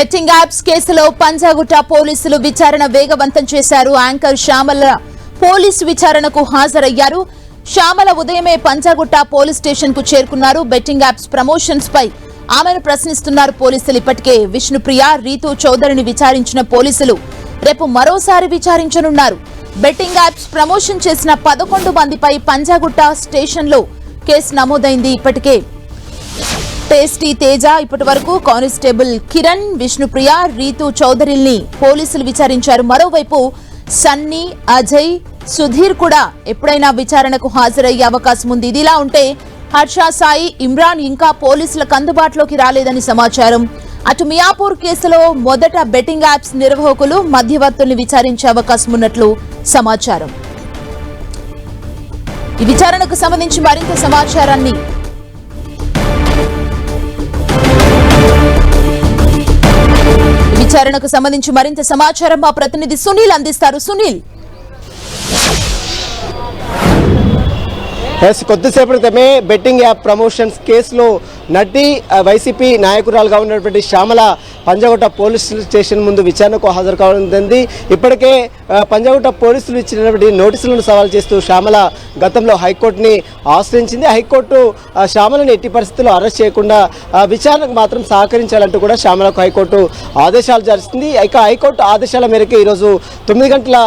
Betting apps కేసులో పంజాగుట్ట పోలీసులు విచారణ వేగవంతం చేశారు. యాంకర్ శ్యామల పోలీసు విచారణకు హాజరయ్యారు. శ్యామల ఉదయమే పంజాగుట్ట పోలీస్ స్టేషన్కు చేరుకున్నారు. బెట్టింగ్ యాప్స్ ప్రమోషన్స్ పై ఆమెను ప్రశ్నిస్తున్నారు పోలీసులు. ఇప్పటికే విష్ణుప్రియ రీతు చౌదరిని విచారించిన పోలీసులు రేపు మరోసారి విచారించనున్నారు. బెట్టింగ్ యాప్స్ ప్రమోషన్ చేసిన పదకొండు మందిపై పంజాగుట్ట స్టేషన్లో కేసు నమోదైంది. ఇప్పటికే టేస్టీ తేజ ఇప్పటి వరకు కానిస్టేబుల్ కిరణ్ విష్ణుప్రియ రీతు చౌదరిల్ని పోలీసులు విచారించారు. మరోవైపు సన్నీ అజయ్ సుధీర్ కూడా ఎప్పుడైనా విచారణకు హాజరయ్యే అవకాశం ఉంది. ఇదిలా ఉంటే హర్ష సాయి ఇమ్రాన్ ఇంకా పోలీసులకు అందుబాటులోకి రాలేదని సమాచారం. అటు మియాపూర్ కేసులో మొదట బెట్టింగ్ యాప్స్ నిర్వాహకులు మధ్యవర్తుల్ని విచారించే అవకాశం ఉన్నట్లు సమాచారం. ఈ విచారణకు సంబంధించి మరింత సమాచారాన్ని విచారణకు సంబంధించి మరింత సమాచారం మా ప్రతినిధి సునీల్ అందిస్తారు. సునీల్. ఎస్ కొద్దిసేపటి క్రితమే బెట్టింగ్ యాప్ ప్రమోషన్స్ కేసులో నటి వైసీపీ నాయకురాలుగా ఉన్నటువంటి శ్యామల పంజగుట్ట పోలీస్ స్టేషన్ ముందు విచారణకు హాజరు కావడం జరిగింది ఇప్పటికే పంజగుట్ట పోలీసులు ఇచ్చినటువంటి నోటీసులను సవాల్ చేస్తూ శ్యామల గతంలో హైకోర్టుని ఆశ్రయించింది. హైకోర్టు శ్యామలను ఎట్టి పరిస్థితుల్లో అరెస్ట్ చేయకుండా విచారణకు మాత్రం సహకరించాలంటూ కూడా శ్యామలకు హైకోర్టు ఆదేశాలు జరిచింది ఇక హైకోర్టు ఆదేశాల మేరకు ఈరోజు తొమ్మిది గంటల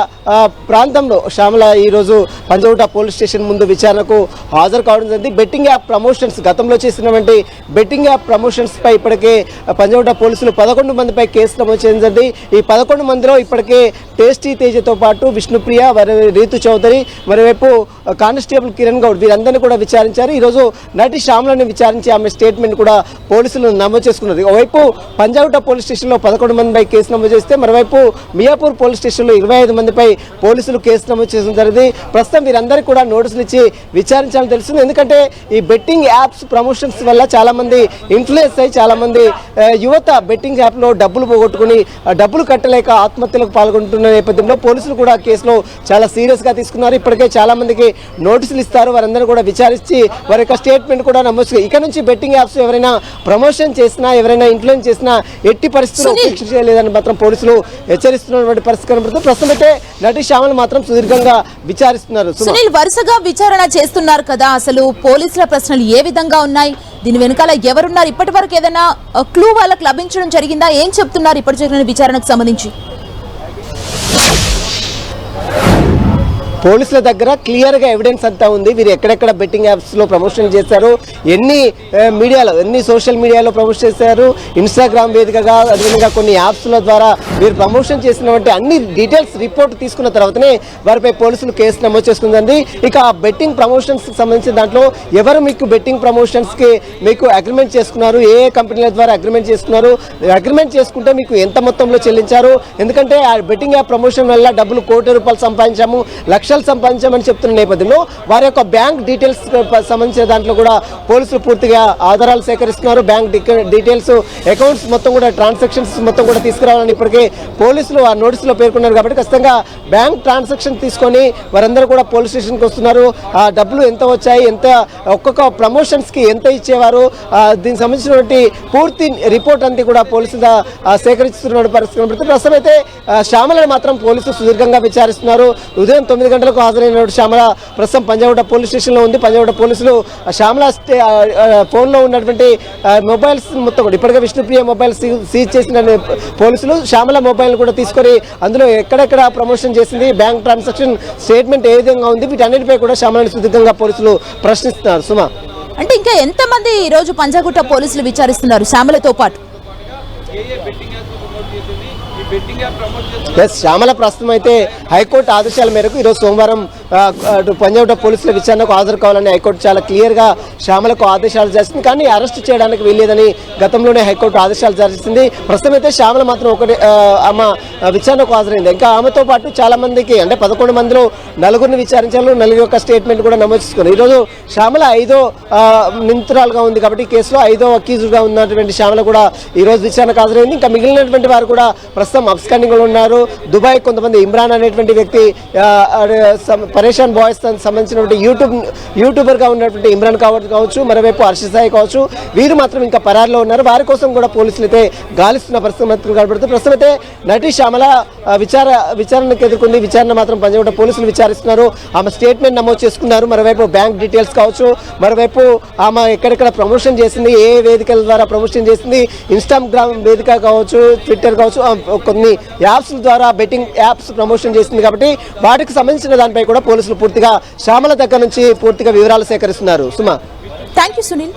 ప్రాంతంలో శ్యామల ఈరోజు పంజగుట పోలీస్ స్టేషన్ ముందు విచారణకు హాజరు కావడం జరిగింది. బెట్టింగ్ యాప్ ప్రమోషన్స్ గతంలో చేసినటువంటి బెట్టింగ్ యాప్ ప్రమోషన్స్పై ఇప్పటికే పంజగుట పోలీసులు పదకొండు మందిపై కేసు నమోదు చేయడం జరిగింది. ఈ పదకొండు మందిలో ఇప్పటికే టేస్టీ తేజతో పాటు విష్ణుప్రియ మరి రీతు చౌదరి మరోవైపు కానిస్టేబుల్ కిరణ్ గౌడ్ వీరందరినీ కూడా విచారించారు. ఈరోజు నటి శ్యామలని విచారించి ఆమె స్టేట్మెంట్ కూడా పోలీసులు నమోదు చేసుకున్నది. ఒకవైపు పంజాగుట్ట పోలీస్ స్టేషన్లో పదకొండు మందిపై కేసు నమోదు చేస్తే మరోవైపు మియాపూర్ పోలీస్ స్టేషన్లో ఇరవై ఐదు మందిపై పోలీసులు కేసు నమోదు చేసిన జరిగింది. ప్రస్తుతం వీరందరికీ కూడా నోటీసులు ఇచ్చి విచారించాలని తెలుస్తుంది. ఎందుకంటే ఈ బెట్టింగ్ యాప్స్ ప్రమోషన్స్ వల్ల చాలామంది ఇన్ఫ్లుయెన్స్ అయ్యి చాలామంది యువత బెట్టింగ్ యాప్లో డబ్బులు పోగొట్టుకుని డబ్బులు కట్టలేక ఆత్మహత్యలకు పాల్గొంటున్న నేపథ్యంలో పోలీసులు కూడా కేసులో చాలా సీరియస్గా తీసుకున్నారు. ఇప్పటికే చాలామందికి నోటీసులు ఇస్తారు వారందరూ కూడా విచారించి వారి యొక్క స్టేట్మెంట్ కూడా నమోదు చేయాలి. ఇక నుంచి బెట్టింగ్ యాప్స్ ఎవరైనా ప్రమోషన్ చేసినా ఎవరైనా ఇన్ఫ్లుయెన్స్ చేసినా ఎట్టి పరిస్థితుల్లో సునీల్. ఉపేక్ష చేయలేదని మాత్రం పోలీసులు హెచ్చరిస్తున్నటువంటి పరిస్థితి కనబడుతుంది ప్రస్తుతం అయితే నటి శ్యామలు మాత్రం సుదీర్ఘంగా విచారిస్తున్నారు. సునీల్ వరుసగా విచారణ చేస్తున్నారు కదా అసలు పోలీసుల ప్రశ్నలు ఏ విధంగా ఉన్నాయి దీని వెనకాల ఎవరున్నారు ఇప్పటి వరకు ఏదైనా క్లూ వాళ్ళకి లభించడం జరిగిందా ఏం చెప్తున్నారు ఇప్పటి జరిగిన విచారణకు సంబంధించి పోలీసుల దగ్గర క్లియర్గా ఎవిడెన్స్ అంతా ఉంది. వీరు ఎక్కడెక్కడ బెట్టింగ్ యాప్స్లో ప్రమోషన్ చేశారు ఎన్ని మీడియాలో ఎన్ని సోషల్ మీడియాలో ప్రమోషన్ చేశారు ఇన్స్టాగ్రామ్ వేదికగా అదేవిధంగా కొన్ని యాప్స్ల ద్వారా వీరు ప్రమోషన్ చేసినటువంటి అన్ని డీటెయిల్స్ రిపోర్ట్ తీసుకున్న తర్వాతనే వారిపై పోలీసులు కేసు నమోదు చేసుకుందండి. ఇక ఆ బెట్టింగ్ ప్రమోషన్స్కి సంబంధించిన దాంట్లో ఎవరు మీకు బెట్టింగ్ ప్రమోషన్స్కి మీకు అగ్రిమెంట్ చేసుకున్నారు ఏ ఏ కంపెనీల ద్వారా అగ్రిమెంట్ చేసుకున్నారు అగ్రిమెంట్ చేసుకుంటే మీకు ఎంత మొత్తంలో చెల్లించారు? ఎందుకంటే ఆ బెట్టింగ్ యాప్ ప్రమోషన్ వల్ల డబ్బులు కోటి రూపాయలు సంపాదించాము లక్ష లక్షలు సంపాదించామని చెప్తున్న నేపథ్యంలో వారి యొక్క బ్యాంక్ డీటెయిల్స్ సంబంధించిన దాంట్లో కూడా పోలీసులు పూర్తిగా ఆధారాలు సేకరిస్తున్నారు. బ్యాంక్ డీటెయిల్స్ అకౌంట్స్ మొత్తం కూడా ట్రాన్సాక్షన్స్ మొత్తం కూడా తీసుకురావాలని ఇప్పటికే పోలీసులు ఆ నోటీసులో పేర్కొన్నారు. కాబట్టి ఖచ్చితంగా బ్యాంక్ ట్రాన్సాక్షన్ తీసుకొని వారందరూ కూడా పోలీస్ స్టేషన్కి వస్తున్నారు. ఆ డబ్బులు ఎంత వచ్చాయి ఎంత ఒక్కొక్క ప్రమోషన్స్కి ఎంత ఇచ్చేవారు దీనికి సంబంధించినటువంటి పూర్తి రిపోర్ట్ అంతా కూడా పోలీసులు సేకరిస్తున్న పరిస్థితి కనబడుతుంది. ప్రస్తుతం అయితే శ్యామలను మాత్రం పోలీసులు సుదీర్ఘంగా విచారిస్తున్నారు. ఉదయం తొమ్మిది గంటల గంటలకు హాజరైన శ్యామల ప్రస్తుతం పంజాగుట్ట పోలీస్ స్టేషన్లో ఉంది. పంజాగుట్ట పోలీసులు శ్యామల స్టే- ఫోన్లో ఉన్నటువంటి మొబైల్స్ మొత్తం కూడా ఇప్పటికే విష్ణుప్రియ మొబైల్ సీజ్ చేసిన పోలీసులు శ్యామల మొబైల్ కూడా తీసుకొని అందులో ఎక్కడెక్కడ ప్రమోషన్ చేసింది బ్యాంక్ ట్రాన్సాక్షన్ స్టేట్మెంట్ ఏ విధంగా ఉంది వీటన్నిటిపై కూడా శ్యామలని సుదీర్ఘంగా పోలీసులు ప్రశ్నిస్తున్నారు. సుమా. అంటే ఇంకా ఎంతమంది ఈ రోజు పంజాగుట్ట పోలీసులు విచారిస్తున్నారు శ్యామలతో పాటు? ఎస్ శ్యామల ప్రస్తుతం అయితే హైకోర్టు ఆదేశాల మేరకు ఈరోజు సోమవారం పంజాబ్ పోలీసుల విచారణకు హాజరు కావాలని హైకోర్టు చాలా క్లియర్గా శ్యామలకు ఆదేశాలు చేసింది కానీ అరెస్ట్ చేయడానికి వీల్లేదని గతంలోనే హైకోర్టు ఆదేశాలు జరిచింది ప్రస్తుతం అయితే శ్యామల మాత్రం ఒకటి ఆమె విచారణకు హాజరైంది. ఇంకా ఆమెతో పాటు చాలా మందికి అంటే పదకొండు మందిలో నలుగురిని విచారించారు. నలుగురు యొక్క స్టేట్మెంట్ కూడా నమోదు చేసుకున్నారు. ఈరోజు శ్యామల ఐదో నిందితురాలుగా ఉంది కాబట్టి కేసులో ఐదో అక్యూజ్డ్గా ఉన్నటువంటి శ్యామల కూడా ఈ రోజు విచారణకు హాజరైంది. ఇంకా మిగిలినటువంటి వారు కూడా ప్రస్తుతం అబ్స్కాండింగ్లో ఉన్నారు. దుబాయ్ కొంతమంది ఇమ్రాన్ అనేటువంటి వ్యక్తి పరేషాన్ బాయ్స్ సంబంధించినటువంటి యూట్యూబ్ యూట్యూబర్గా ఉన్నటువంటి ఇమ్రాన్ కావచ్చు కావచ్చు మరోవైపు హర్షిత్ సాయి కావచ్చు వీరు మాత్రం ఇంకా పరారులో ఉన్నారు. వారి కోసం కూడా పోలీసులు అయితే గాలిస్తున్న పరిస్థితి కనబడుతుంది. ప్రస్తుతం అయితే నటి శ్యామల విచార విచారణకు ఎదుర్కొంది. విచారణ మాత్రం పంజాగుట్ట పోలీసులు విచారిస్తున్నారు. ఆమె స్టేట్మెంట్ నమోదు చేసుకున్నారు. మరోవైపు బ్యాంక్ డీటెయిల్స్ కావచ్చు మరోవైపు ఆమె ఎక్కడెక్కడ ప్రమోషన్ చేసింది ఏ వేదికల ద్వారా ప్రమోషన్ చేసింది ఇన్స్టాగ్రామ్ వేదిక కావచ్చు ట్విట్టర్ కావచ్చు కొన్ని యాప్స్ ద్వారా బెట్టింగ్ యాప్స్ ప్రమోషన్ చేసింది కాబట్టి వాటికి సంబంధించిన దానిపై కూడా పోలీసులు పూర్తిగా శ్యామల దగ్గర నుంచి పూర్తిగా వివరాలు సేకరిస్తున్నారు. సుమా. Thank you Sunil